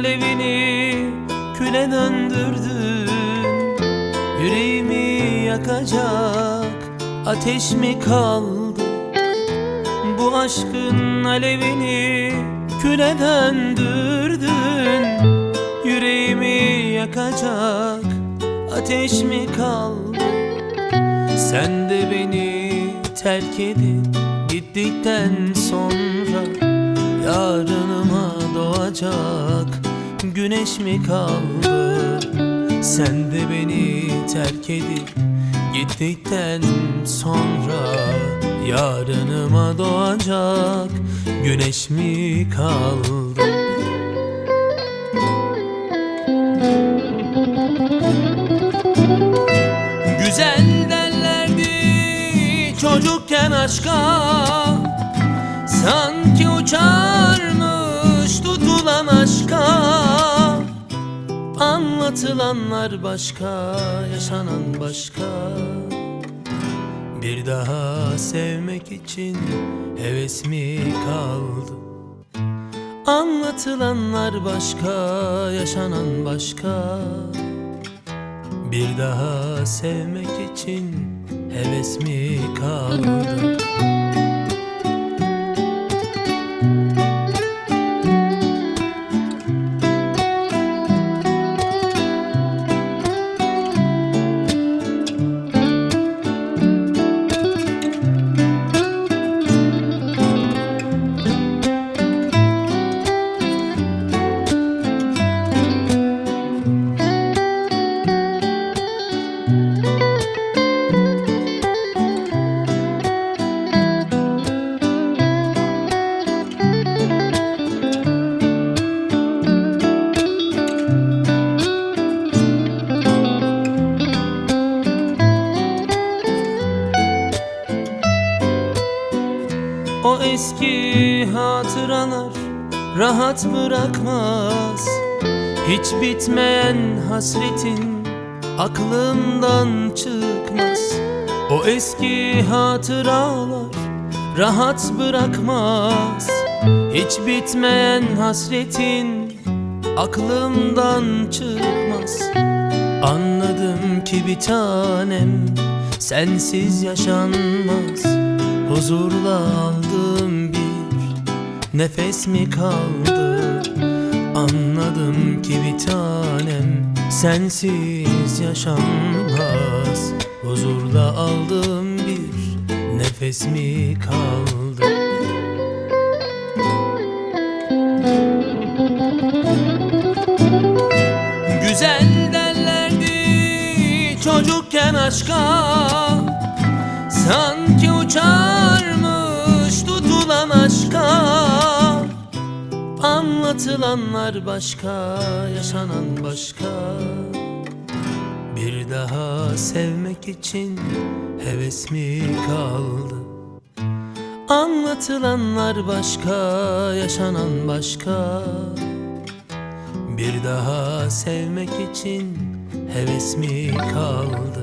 beni küle döndürdün. Yüreğimi yakacak ateş mi kaldı? Bu aşkın alevini küle döndürdün. Yüreğimi yakacak ateş mi kaldı? Sen de beni terk edip gittikten sonra. Yarınıma doğacak güneş mi kaldı? Sen de beni terk edip gittikten sonra Yarınıma doğacak güneş mi kaldı? Güzel derlerdi çocukken aşka. Sanki uçarmış tutulan aşka Anlatılanlar başka, yaşanan başka Bir daha sevmek için heves mi kaldı? Anlatılanlar başka, yaşanan başka bir daha sevmek için heves mi kaldı? Eski hatıralar rahat bırakmaz. Hiç bitmeyen hasretin aklımdan çıkmaz. O eski hatıralar rahat bırakmaz. Hiç bitmeyen hasretin aklımdan çıkmaz. Anladım ki bir tanem sensiz yaşanmaz Huzurla aldığım bir nefes mi kaldı? Anladım ki bir tanem sensiz yaşanmaz. Huzurla aldığım bir nefes mi kaldı? Güzel derlerdi çocukken aşka. Sanki Anlatılanlar başka, yaşanan başka Bir daha sevmek için heves mi kaldı? Anlatılanlar başka, yaşanan başka Bir daha sevmek için heves mi kaldı?